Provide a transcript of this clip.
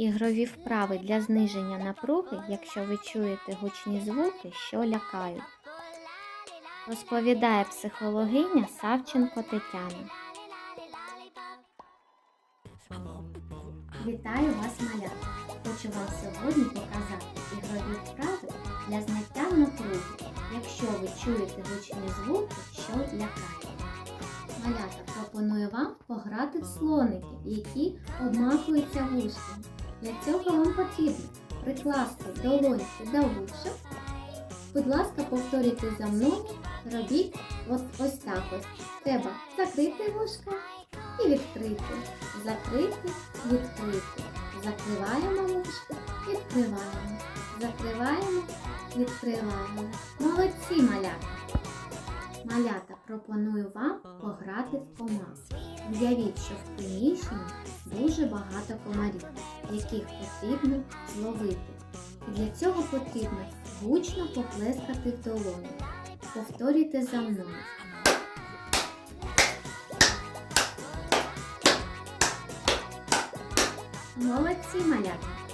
Ігрові вправи для зниження напруги, якщо ви чуєте гучні звуки, що лякають. Розповідає психологиня Савченко Тетяна. Вітаю вас, малята! Хочу вам сьогодні показати ігрові вправи для зняття напруги, якщо ви чуєте гучні звуки, що лякають. Малята пропоную вам пограти в слоники, які обмахуються вушком. Для цього вам потрібно прикласти долоньки до вушок. Будь ласка, повторюйте за мною, робіть ось, ось так ось. Треба закрити вушка і відкрити. Закрити, відкрити. Закриваємо вушка, відкриваємо. Закриваємо, відкриваємо. Молодці, малята! Малята, пропоную вам пограти в комах. Уявіть, що в приміщенні дуже багато комарів, яких потрібно зловити. І для цього потрібно гучно поплескати в долоні. Повторюйте за мною. Молодці, малята!